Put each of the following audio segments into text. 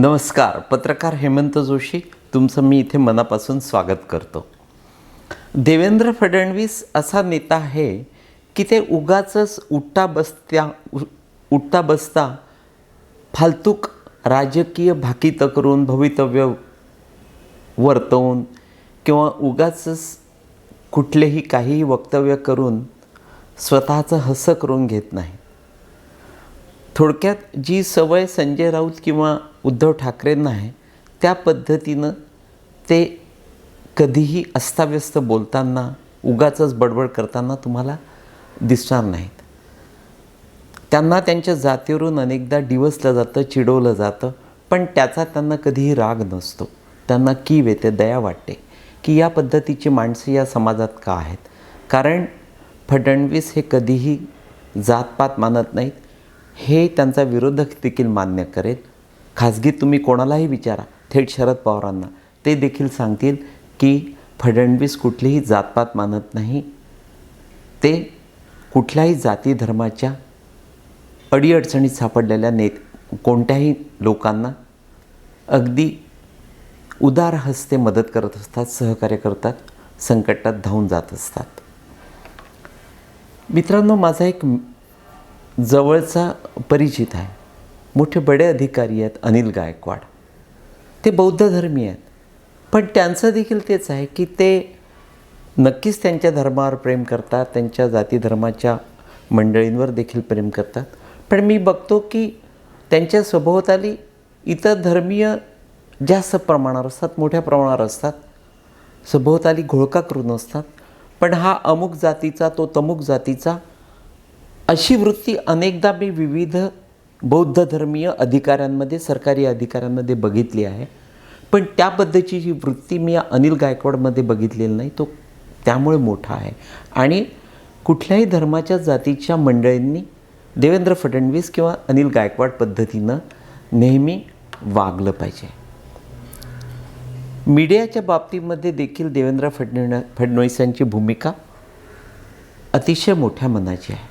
नमस्कार पत्रकार हेमंत जोशी तुमचं मी इथे मनापासून स्वागत करतो. देवेंद्र फडणवीस असा नेता आहे की ते उगाचच उठता बसत्या उ- उठता बसता फालतूक राजकीय भाकितं करून भवितव्य वर्तवून किंवा उगाच कुठलेही काहीही वक्तव्य करून स्वतःचं हसं करून घेत नाही. थोडक्यात जी सवय संजय राऊत किंवा उद्धव ठाकरेंना आहे त्या पद्धतीनं ते कधीही अस्ताव्यस्त बोलताना उगाचंच बडबड करताना तुम्हाला दिसणार नाहीत. त्यांना त्यांच्या जातीवरून अनेकदा डिवसलं जातं चिडवलं जातं पण त्याचा त्यांना कधीही राग नसतो. त्यांना कीव येते दया वाटते की या पद्धतीची माणसं या समाजात का आहेत? कारण फडणवीस हे कधीही जातपात मानत नाहीत. हे त्यांचा विरोधक देखील मान्य करेल. खाजगी तुम्ही कोणालाही विचारा थेट शरद पवारांना. ते देखील सांगतील की फडणवीस कुठलीही जातपात मानत नाही. ते कुठल्याही जाती धर्माच्या अडीअडचणीत सापडलेल्या नेत कोणत्याही लोकांना अगदी उदार हस्ते मदत करत असतात सहकार्य करतात संकटात धावून जात असतात. मित्रांनो माझा एक जवळचा परिचित आहे. मोठे बडे अधिकारी आहेत अनिल गायकवाड. ते बौद्ध धर्मी आहेत. पण त्यांचं देखील तेच आहे की ते नक्कीच त्यांच्या धर्मावर प्रेम करतात त्यांच्या जाती धर्माच्या मंडळींवर देखील प्रेम करतात. पण मी बघतो की त्यांच्या सभोवताली इतर धर्मीय जास्त प्रमाणावर असतात मोठ्या प्रमाणावर असतात. सभोवताली घोळका करून असतात पण हा अमुक जातीचा तो तमुक जातीचा अशी वृत्ती अनेकदा मी विविध बौद्ध धर्मीय अधिकाऱ्यांमध्ये सरकारी अधिकाऱ्यांमध्ये बघितली आहे. पण त्या पद्धतीची जी वृत्ती मी अनिल गायकवाडमध्ये बघितलेली नाही तो त्यामुळे मोठा आहे. आणि कुठल्याही धर्माच्या जातीच्या मंडळींनी देवेंद्र फडणवीस किंवा अनिल गायकवाड पद्धतीनं नेहमी वागलं पाहिजे. मीडियाच्या बाबतीमध्ये देखील देवेंद्र फडण फडणवीसांची भूमिका अतिशय मोठ्या मनाची आहे.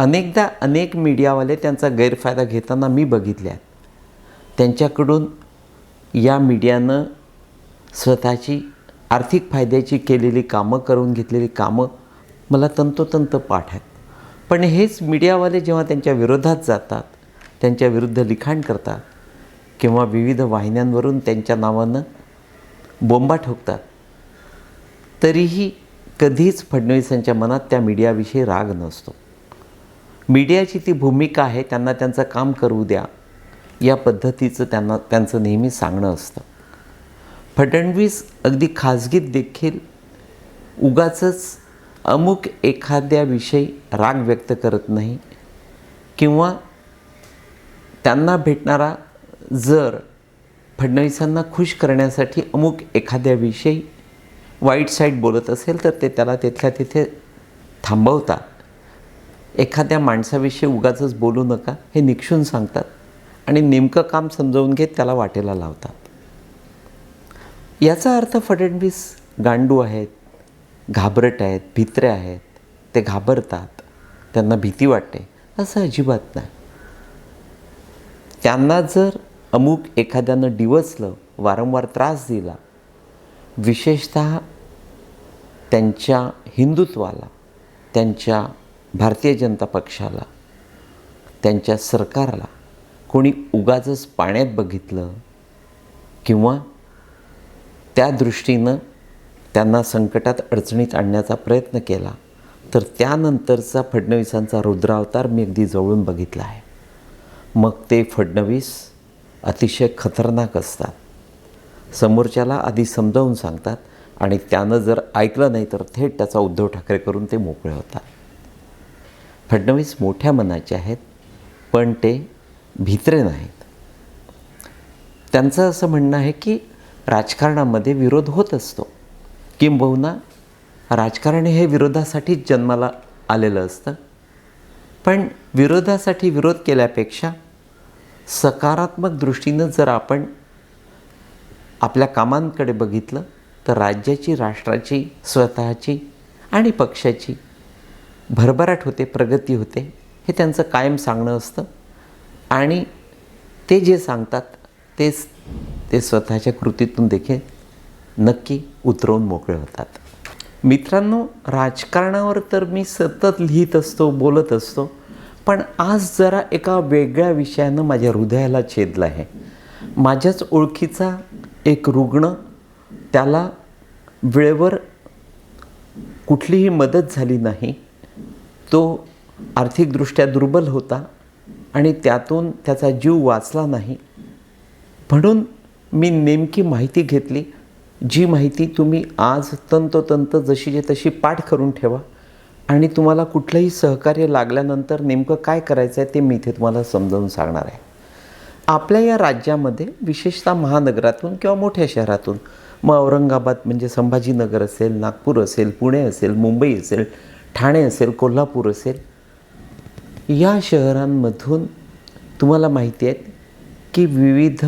अनेकदा अनेक मीडियावाले त्यांचा गैरफायदा घेताना मी बघितल्या त्यांच्याकडून या मीडियानं स्वतःची आर्थिक फायद्याची केलेली कामं करून घेतलेली कामं मला तंतोतंत पाठ आहेत. पण हेच मीडियावाले जेव्हा त्यांच्या विरोधात जातात त्यांच्या विरुद्ध लिखाण करतात किंवा विविध वाहिन्यांवरून त्यांच्या नावानं बोंबा ठोकतात तरीही कधीच फडणवीसांच्या मनात त्या मीडियाविषयी राग नसतो. मीडियाची ती भूमिका आहे त्यांना त्यांचं काम करू द्या. या पद्धतीचं त्यांना त्यांचं नेहमी सांगणं असतं. फडणवीस अगदी खाजगीत देखील उगाचच अमुक एखाद्याविषयी राग व्यक्त करत नाही किंवा त्यांना भेटणारा जर फडणवीसांना खुश करण्यासाठी अमुक एखाद्याविषयी वाईट साईड बोलत असेल तर ते त्याला तिथल्या तिथे थांबवतात. एखाद्या माणसाविषयी उगाचंच बोलू नका हे निक्षून सांगतात आणि नेमकं काम समजावून घेत त्याला वाटेला लावतात. याचा अर्थ फडणवीस गांडू आहेत घाबरट आहेत भित्रे आहेत ते घाबरतात त्यांना भीती वाटते असं अजिबात नाही. त्यांना जर अमुक एखाद्यानं डिवचलं वारंवार त्रास दिला विशेषत त्यांच्या हिंदुत्वाला त्यांच्या भारतीय जनता पक्षाला त्यांच्या सरकारला कोणी उगाचच पाण्यात बघितलं किंवा त्या दृष्टीनं त्यांना संकटात अडचणीत आणण्याचा प्रयत्न केला तर त्यानंतरचा फडणवीसांचा रुद्रावतार मी अगदी जवळून बघितला आहे. मग ते फडणवीस अतिशय खतरनाक असतात. समोरच्याला आधी समजावून सांगतात आणि त्यानं जर ऐकलं नाही तर थेट त्याचा उद्धव ठाकरे करून ते मोकळे होतात. फडणवीस मोठ्या मनाचे आहेत पण ते भित्रे नाहीत. त्यांचं असं म्हणणं आहे की राजकारणामध्ये विरोध होत असतो. किंबहुना राजकारण हे विरोधासाठीच जन्माला आलेलं असतं. पण विरोधासाठी विरोध केल्यापेक्षा सकारात्मक दृष्टीनं जर आपण आपल्या कामांकडे बघितलं तर राज्याची राष्ट्राची स्वतःची आणि पक्षाची भरभराट होते प्रगती होते हे त्यांचं कायम सांगणं असतं. आणि ते जे सांगतात तेच ते स्वतःच्या कृतीतून देखील नक्की उतरवून मोकळे होतात. मित्रांनो राजकारणावर तर मी सतत लिहित असतो बोलत असतो पण आज जरा एका वेगळ्या विषयानं माझ्या हृदयाला छेदलं आहे. माझ्याच ओळखीचा एक रुग्ण त्याला वेळेवर कुठलीही मदत झाली नाही. तो आर्थिकदृष्ट्या दुर्बल होता आणि त्यातून त्याचा जीव वाचला नाही. म्हणून मी नेमकी माहिती घेतली जी माहिती तुम्ही आज तंतोतंत जशीच्या तशी पाठ करून ठेवा आणि तुम्हाला कुठलंही सहकार्य लागल्यानंतर नेमकं काय करायचं आहे ते मी इथे तुम्हाला समजावून सांगणार आहे. आपल्या या राज्यामध्ये विशेषतः महानगरातून किंवा मोठ्या शहरातून मग औरंगाबाद म्हणजे संभाजीनगर असेल नागपूर असेल पुणे असेल मुंबई असेल ठाणे असेल कोल्हापूर असेल या शहरांमधून तुम्हाला माहिती आहेत की विविध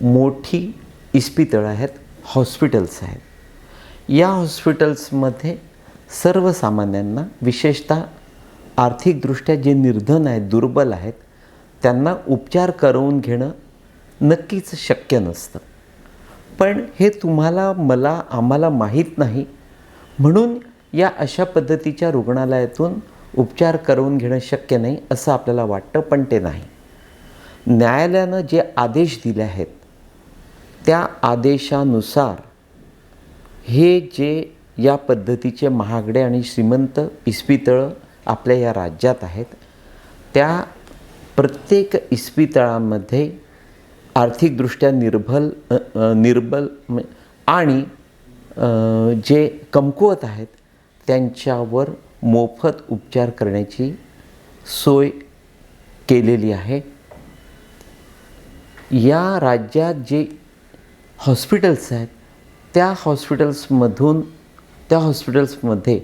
मोठी इस्पितळं आहेत हॉस्पिटल्स आहेत. या हॉस्पिटल्समध्ये सर्वसामान्यांना विशेषतः आर्थिकदृष्ट्या जे निर्धन आहेत दुर्बल आहेत त्यांना उपचार करवून घेणं नक्कीच शक्य नसतं. पण हे तुम्हाला मला आम्हाला माहीत नाही. म्हणून या अशा पद्धतीच्या रुग्णालयातून उपचार करवून घेणं शक्य नाही असं आपल्याला वाटतं पण ते नाही. न्यायालयानं जे आदेश दिले आहेत त्या आदेशानुसार हे जे या पद्धतीचे महागडे आणि श्रीमंत इस्पितळं आपल्या या राज्यात आहेत त्या प्रत्येक इस्पितळामध्ये आर्थिकदृष्ट्या निर्भल निर्बल आणि जे कमकुवत आहेत त्यांच्यावर मोफत उपचार करण्याची सोय केलेली आहे. या राज्यात जे हॉस्पिटल्स आहेत त्या हॉस्पिटल्समधून त्या हॉस्पिटल्समध्ये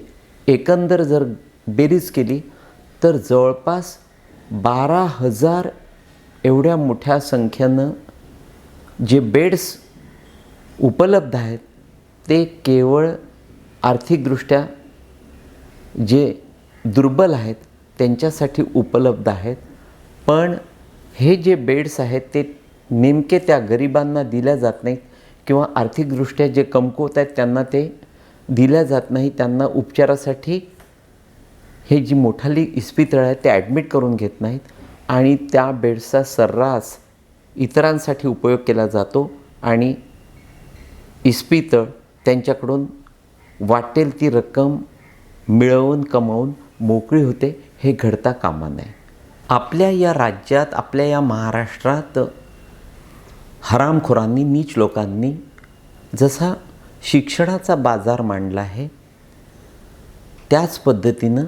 एकंदर जर बेरीज केली तर जवळपास बारा हजार एवढ्या मोठ्या संख्येनं जे बेड्स उपलब्ध आहेत ते केवळ आर्थिकदृष्ट्या जे दुर्बल आहेत त्यांच्यासाठी उपलब्ध आहेत. पण हे जे बेड्स आहेत ते नेमके त्या गरिबांना दिल्या जात नाहीत किंवा आर्थिकदृष्ट्या जे कमकुवत आहेत त्यांना ते दिल्या जात नाही. त्यांना उपचारासाठी हे जी मोठाली इस्पितळं आहेत ते ॲडमिट करून घेत नाहीत आणि त्या बेड्सचा सर्रास इतरांसाठी उपयोग केला जातो आणि इस्पितळ त्यांच्याकडून वाटेल ती रक्कम मिळवून कमावून मोकळी होते हे घडता कामा नये. आपल्या या राज्यात आपल्या या महाराष्ट्रात हरामखोरांनी नीच लोकांनी जसा शिक्षणाचा बाजार मांडला आहे त्याच पद्धतीनं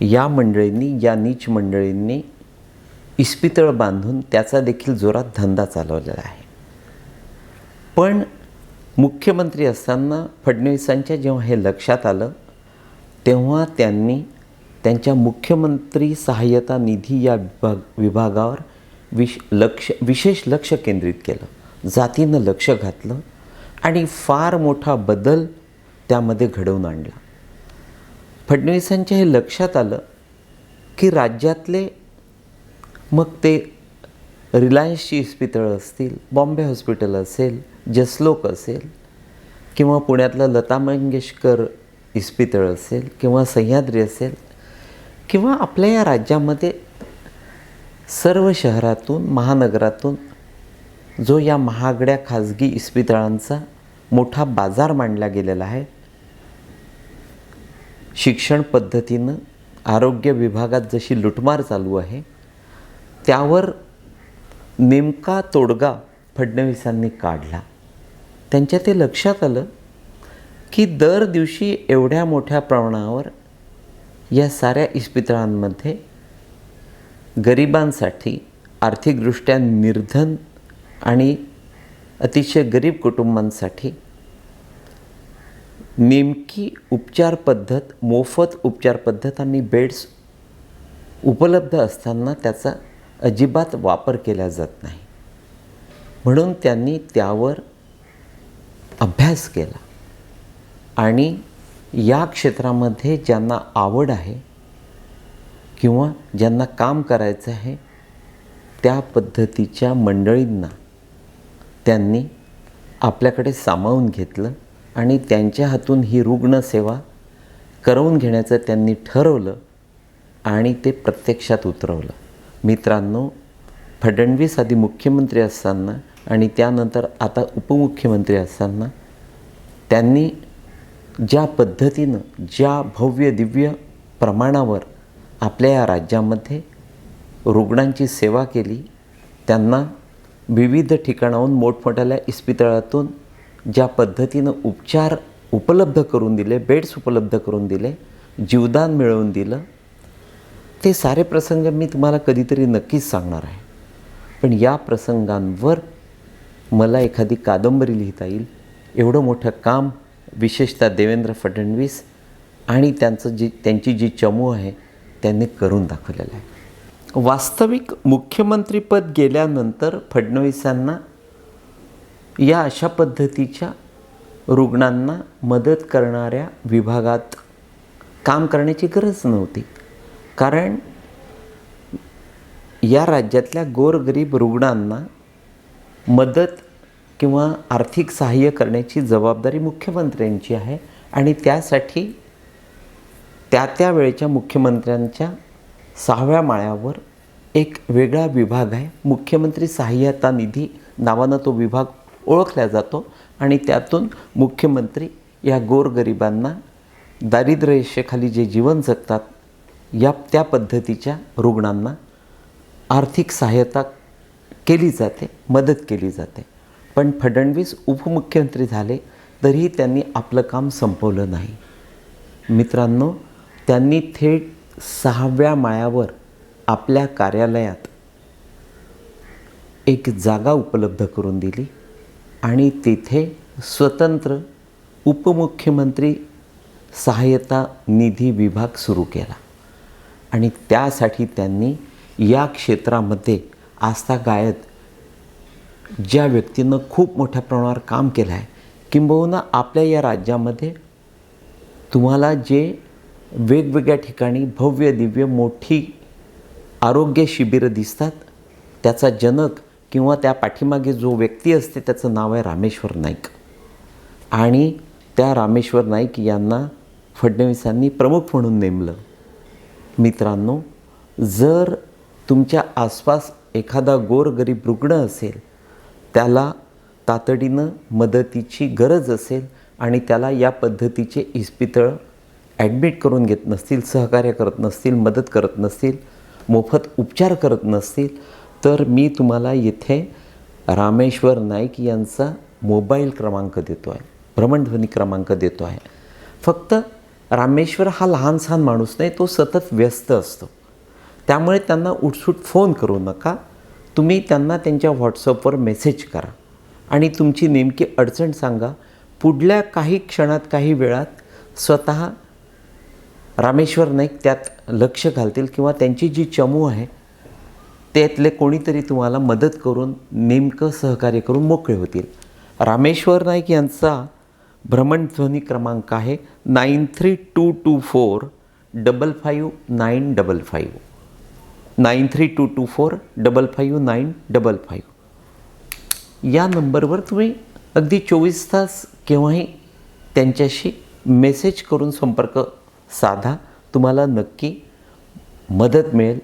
या मंडळींनी या नीच मंडळींनी इस्पितळ बांधून त्याचा देखील जोरात धंदा चालवलेला आहे. पण मुख्यमंत्री असताना फडणवीसांच्या जेव्हा हे लक्षात आलं तेव्हा त्यांनी त्यांच्या मुख्यमंत्री सहाय्यता निधी या विभाग विभागावर विश लक्ष विशेष लक्ष केंद्रित केलं. जातीनं लक्ष घातलं आणि फार मोठा बदल त्यामध्ये घडवून आणला. फडणवीसांच्या हे लक्षात आलं की राज्यातले मग ते रिलायन्सची इस्पितळं असतील बॉम्बे हॉस्पिटल असेल जसलोक असेल किंवा पुण्यातलं लता मंगेशकर इस्पितळ असेल किंवा सह्याद्री असेल किंवा आपल्या या राज्यामध्ये सर्व शहरातून महानगरातून जो या महागड्या खाजगी इस्पितळांचा मोठा बाजार मांडला गेलेला आहे शिक्षण पद्धतीनं आरोग्य विभागात जशी लुटमार चालू आहे त्यावर नेमका तोडगा फडणवीसांनी काढला. त्यांच्या ते लक्षात आलं की दर दिवशी एवढ्या मोठ्या प्रमाणावर या साऱ्या इस्पितळांमध्ये गरिबांसाठी आर्थिकदृष्ट्या निर्धन आणि अतिशय गरीब कुटुंबांसाठी नेमकी उपचार पद्धत मोफत उपचार पद्धत आणि बेड्स उपलब्ध असताना त्याचा अजिबात वापर केला जात नाही. म्हणून त्यांनी त्यावर अभ्यास केला. आणि या क्षेत्रामध्ये ज्यांना आवड आहे किंवा ज्यांना काम करायचं आहे त्या पद्धतीच्या मंडळींना त्यांनी आपल्याकडे सामावून घेतलं आणि त्यांच्या हातून ही रुग्णसेवा करवून घेण्याचं त्यांनी ठरवलं आणि ते प्रत्यक्षात उतरवलं. मित्रांनो फडणवीस आधी मुख्यमंत्री असताना आणि त्यानंतर आता उपमुख्यमंत्री असताना त्यांनी ज्या पद्धतीनं ज्या भव्य दिव्य प्रमाणावर आपल्या या राज्यामध्ये रुग्णांची सेवा केली त्यांना विविध ठिकाणाहून मोठमोठ्याल्या इस्पितळातून ज्या पद्धतीनं उपचार उपलब्ध करून दिले बेड्स उपलब्ध करून दिले जीवदान मिळवून दिलं ते सारे प्रसंग मी तुम्हाला कधीतरी नक्कीच सांगणार आहे. पण या प्रसंगांवर मला एखादी कादंबरी लिहिता येईल एवढं मोठं काम विशेषतः देवेंद्र फडणवीस आणि त्यांचं जी त्यांची जी चमू आहे त्यांनी करून दाखवलेलं आहे. वास्तविक मुख्यमंत्रीपद गेल्यानंतर फडणवीसांना या अशा पद्धतीच्या रुग्णांना मदत करणाऱ्या विभागात काम करण्याची गरज नव्हती. कारण या राज्यातल्या गोरगरीब रुग्णांना मदत किंवा आर्थिक सहाय्य करण्याची जबाबदारी मुख्यमंत्र्यांची आहे आणि त्यासाठी त्या त्या वेळेच्या मुख्यमंत्र्यांच्या सहाव्या माळ्यावर एक वेगळा विभाग आहे. मुख्यमंत्री सहाय्यता निधी नावानं तो विभाग ओळखला जातो आणि त्यातून मुख्यमंत्री या गोरगरिबांना दारिद्र्यरेषेखाली जे जीवन जगतात या त्या पद्धतीच्या रुग्णांना आर्थिक सहाय्यता केली जाते मदत केली जाते. पण फडणवीस उपमुख्यमंत्री झाले तरीही त्यांनी आपलं काम संपवलं नाही. मित्रांनो त्यांनी थेट सहाव्या माळ्यावर आपल्या कार्यालयात एक जागा उपलब्ध करून दिली आणि तिथे स्वतंत्र उपमुख्यमंत्री सहाय्यता निधी विभाग सुरू केला. आणि त्यासाठी त्यांनी या क्षेत्रामध्ये आस्था गायत ज्या व्यक्तीनं खूप मोठ्या प्रमाणावर काम केलं आहे किंबहुना आपल्या या राज्यामध्ये तुम्हाला जे वेगवेगळ्या ठिकाणी भव्य दिव्य मोठी आरोग्य शिबिरं दिसतात त्याचा जनक किंवा त्या पाठीमागे जो व्यक्ती असते त्याचं नाव आहे रामेश्वर नाईक. आणि त्या रामेश्वर नाईक यांना फडणवीसांनी प्रमुख म्हणून नेमलं. मित्रांनो जर तुमच्या आसपास एखादा गोरगरीब रुग्ण असेल त्याला तातडीनं मदतीची गरज असेल आणि त्याला या पद्धतीचे इस्पितळ ॲडमिट करून घेत नसतील सहकार्य करत नसतील मदत करत नसतील मोफत उपचार करत नसतील तर मी तुम्हाला येथे रामेश्वर नाईक यांचा मोबाईल क्रमांक देतो आहे भ्रमणध्वनी क्रमांक देतो आहे फक्त रामेश्वर हा लहानसहान माणूस नाही तो सतत व्यस्त असतो. त्यामुळे त्यांना उठसूट फोन करू नका. तुम्ही त्यांना त्यांच्या व्हॉट्सअपवर मेसेज करा. आणि तुमची नेमकी अडचण सांगा. पुढल्या काही क्षणात काही वेळात स्वतः रामेश्वर नाईक त्यात लक्ष घालतील किंवा त्यांची जी चमू आहे त्यातले कोणीतरी तुम्हाला मदत करून नेमकं सहकार्य करून मोकळे होतील. रामेश्वर नाईक यांचा भ्रमणध्वनी क्रमांक आहे nine three two two four double five nine double five. Nine three two two four double five nine double five या नंबरवर तुम्ही अगदी चोवीस तास केव्हाही त्यांच्याशी मेसेज करून संपर्क साधा तुम्हाला नक्की मदत मिळेल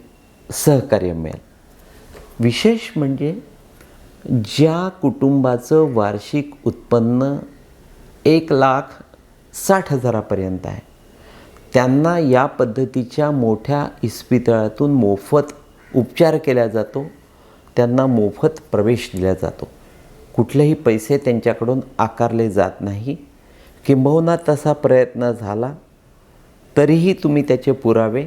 सहकार्य मिळेल विशेष म्हणजे ज्या कुटुंबाचं वार्षिक उत्पन्न एक लाख साठ हजारापर्यंत आहे त्यांना या पद्धतीच्या मोठ्या इस्पितळातून मोफत उपचार केला जातो. त्यांना मोफत प्रवेश दिला जातो. कुठलेही पैसे त्यांच्याकडून आकारले जात नाही. किंबहुना तसा प्रयत्न झाला तरीही तुम्ही त्याचे पुरावे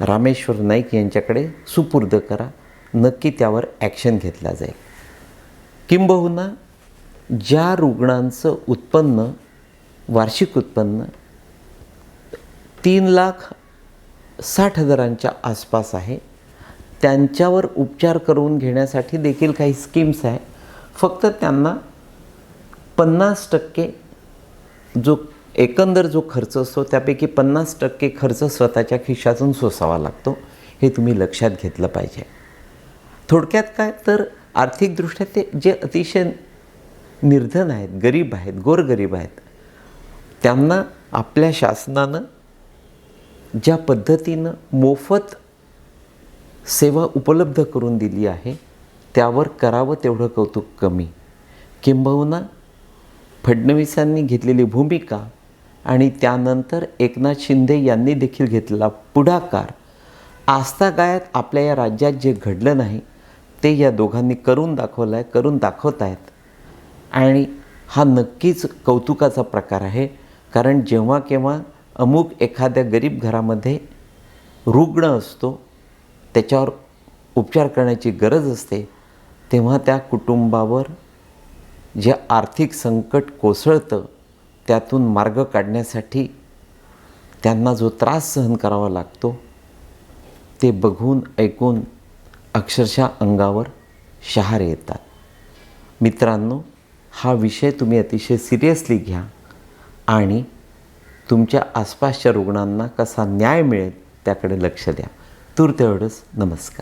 रामेश्वर नाईक यांच्याकडे सुपूर्द करा. नक्की त्यावर ॲक्शन घेतला जाईल. किंबहुना ज्या रुग्णांचं उत्पन्न वार्षिक उत्पन्न तीन लाख साठ हजारांच्या आसपास आहे. त्यांच्यावर उपचार करून घेण्यासाठी देखील काही स्कीम्स आहे. फक्त त्यांना पन्नास टक्के जो एकंदर जो खर्च असतो त्यापैकी पन्नास टक्के खर्च स्वतःच्या खिशातून सोसावा लागतो. हे तुम्ही लक्षात घेतलं पाहिजे. थोडक्यात काय तर आर्थिकदृष्ट्या ते जे अतिशय निर्धन आहेत गरीब आहेत गोरगरीब आहेत त्यांना आपल्या शासनानं ज्या पद्धतीनं मोफत सेवा उपलब्ध करून दिली आहे त्यावर करावं तेवढं कौतुक कमी. किंबहुना फडणवीसांनी घेतलेली भूमिका आणि त्यानंतर एकनाथ शिंदे यांनी देखील घेतलेला पुढाकार आजतागायत आपल्या या राज्यात जे घडलं नाही ते या दोघांनी करून दाखवलं आहे करून दाखवत आहेत आणि हा नक्कीच कौतुकाचा प्रकार आहे कारण जेव्हा केव्हा अमुक एखाद्या गरीब घरामध्ये रुग्ण असतो त्याच्यावर उपचार करण्याची गरज असते तेव्हा त्या कुटुंबावर जे आर्थिक संकट कोसळतं त्यातून मार्ग काढण्यासाठी त्यांना जो त्रास सहन करावा लागतो ते बघून ऐकून अक्षरशः अंगावर शहारे येतात. मित्रांनो हा विषय तुम्ही अतिशय सिरियसली घ्या आणि तुमच्या आसपासच्या रुग्णांना कसा न्याय मिळेल त्याकडे लक्ष द्या. तूर्त एवढंच. नमस्कार.